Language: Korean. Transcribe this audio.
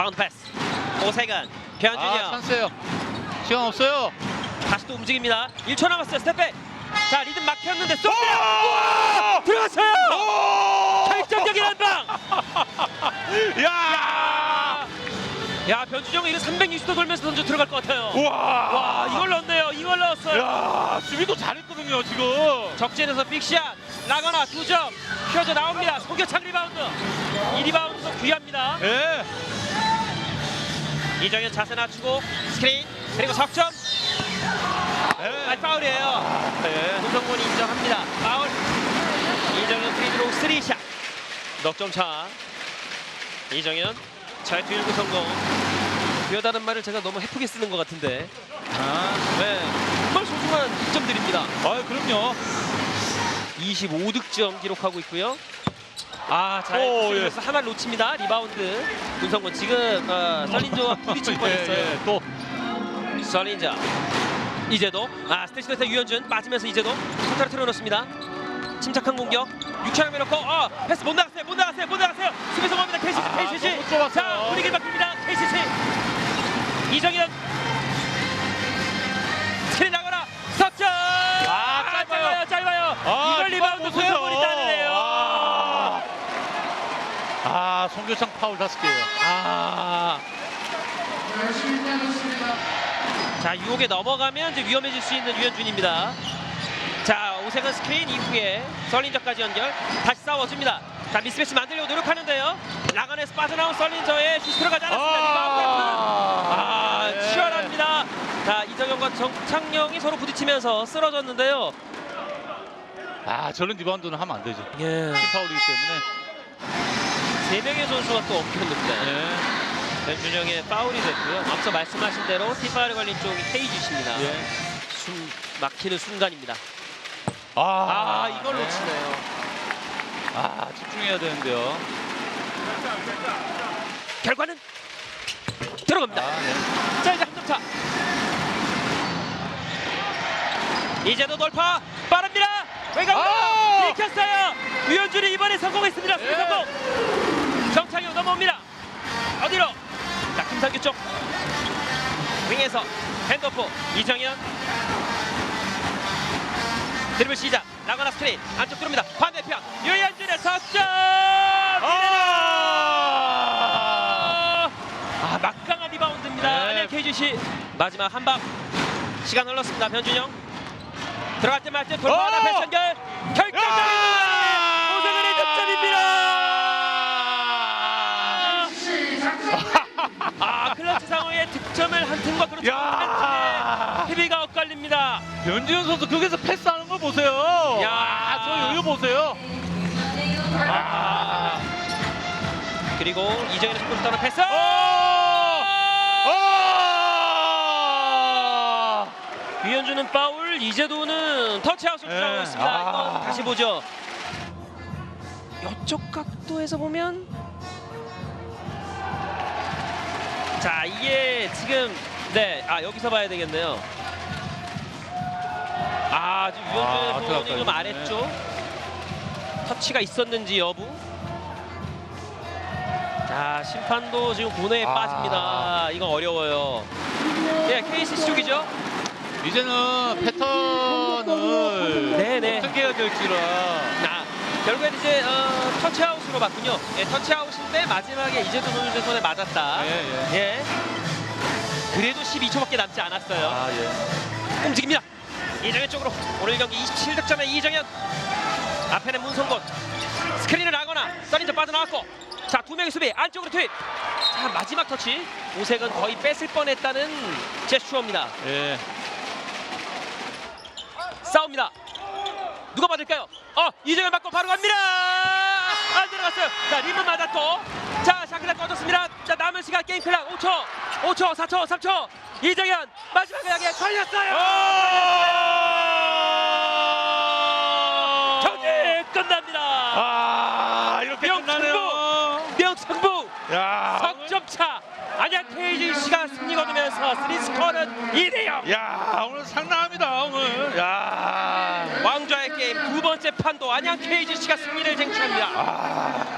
바운드 패스. 오세근, 아, 변준영 찬스예요. 시간 없어요. 다시 또 움직입니다. 1초 남았어요. 스텝백. 자 리듬 막혔는데 쏩니다. 들어갔어요. 오! 결정적인 한 방. 야! 야 변준영이 이거 360도 돌면서 던져 들어갈 것 같아요. 우와! 와 이걸 넣었네요. 이걸 넣었어요. 야, 수비도 잘했거든요, 지금. 적진에서 빅샷 라거나 2점 휘어져 나옵니다. 송교창 리바운드. 이 리바운드도 귀합니다. 예. 이정현 자세 낮추고 스크린 그리고 석점. 아 예. 파울이에요. 예. 문성곤이 인정합니다. 파울. 이정현 프리드로 3샷. 넉점 차. 이정현 잘 뒤르고 성공. 귀하다는 말을 제가 너무 해프게 쓰는 것 같은데. 아, 네. 정말 소중한 득점들입니다. 아, 그럼요. 25득점 기록하고 있고요. 아, 잘 오, 그래서 하나 놓칩니다. 리바운드. 문성곤 지금 어, 설린저와 부딪힐 뻔했어요. 예, 예. 또 설린저. 이제도 아 스테이시에서 유현준 빠지면서 이제도 손타를 틀어놓습니다. 침착한 공격. 6차를 내놓고 어 패스 못 나갔어요. 못 나갔어요. 못 나갔어요. 수비 성공합니다. KCC 아, KCC. 자 분위기를 바꿉니다. KCC. 이정현. 송교창 파울 다섯 개예요. 아. 자 유혹에 넘어가면 이제 위험해질 수 있는 유현준입니다. 자 오세근 스크린 이후에 썰린저까지 연결 다시 싸워줍니다. 자 미스매치 만들려고 노력하는데요. 라간에서 빠져나온 썰린저의 슛 들어가지 않았습니다. 리바운드. 아 예. 치열합니다. 자 이정현과 정창영이 서로 부딪히면서 쓰러졌는데요. 아, 저런 리바운드는 하면 안 되죠. 예. 팀 파울이기 때문에. 세 명의 선수가 또 엉켰는데. 예. 변준영의 파울이 됐고요. 앞서 말씀하신 대로 티파를 걸린 쪽이 KGC입니다. 예. 숨 막히는 순간입니다. 아, 아, 이걸 네. 놓치네요. 아, 집중해야 되는데요. 결과는 들어갑니다. 아, 네. 자 이제 한 점 차. 이제도 돌파 빠릅니다. 외곽으로 아! 익혔어요. 유현준이 이번에 성공했습니다. 예. 성공. 윙에서 핸드오프 이정현. 드리블 시작. 나가나 스크린 안쪽 들어옵니다. 반대편 유현준의 석점. 아! 아 막강한 리바운드입니다. 네. KGC 마지막 한 방 시간 흘렀습니다. 변준영 들어갈 때 말때 돌파하다 어! 연결 결정적인 득점을 한 팀과 그렇지 야! 않은 팀의 희비가 엇갈립니다. 변지현 선수 거기서 패스하는 거 보세요. 야. 아, 저 여유 보세요. 아 그리고 이정현의 속도를 따는 패스. 유현주는 파울, 이재도는 터치아웃을 네. 주장하고 있습니다. 아. 이거 다시 보죠. 이쪽 각도에서 보면 자 이게 지금 네, 아 여기서 봐야 되겠네요. 아 지금 아, 유현주의 부분이 좀 들어갔다, 아랬죠. 터치가 있었는지 여부. 자 심판도 지금 고뇌에 아. 빠집니다. 이건 어려워요. 네, KCC 쪽이죠. 이제는 패턴을 네네. 어떻게 해야 될지라. 아, 결국엔 이제 어, 터치아웃으로 봤군요. 예, 터치아웃인데 마지막에 이재도 선수의 손에 맞았다. 예, 예. 예. 그래도 12초밖에 남지 않았어요. 아, 예. 움직입니다. 이정현 쪽으로 오늘 경기 27득점의 이정현. 앞에는 문성곤. 스크린을 하거나 써린저 빠져나왔고. 자, 두 명의 수비 안쪽으로 투입. 자, 마지막 터치. 오색은 거의 뺏을 뻔했다는 제스처입니다. 예. 싸웁니다. 누가 맞을까요? 어, 이정현 맞고 바로 갑니다. 안 들어갔어요. 자, 리본 맞았고. 자, 샤크가 꺼졌습니다. 자, 남은 시간 게임 클락 5초, 5초, 4초, 3초. 이정현 마지막에 하게 걸렸어요. 아! 경기 끝납니다. 아, 이렇게! 끝나네요. 명승부 야. 석점 차. 안양 KGC가 승리 거두면서 3스코어는 2대0. 야, 오늘 상당합니다, 오늘. 야. 왕좌의 게임 두 번째 판도 안양 KGC가 승리를 쟁취합니다. 아.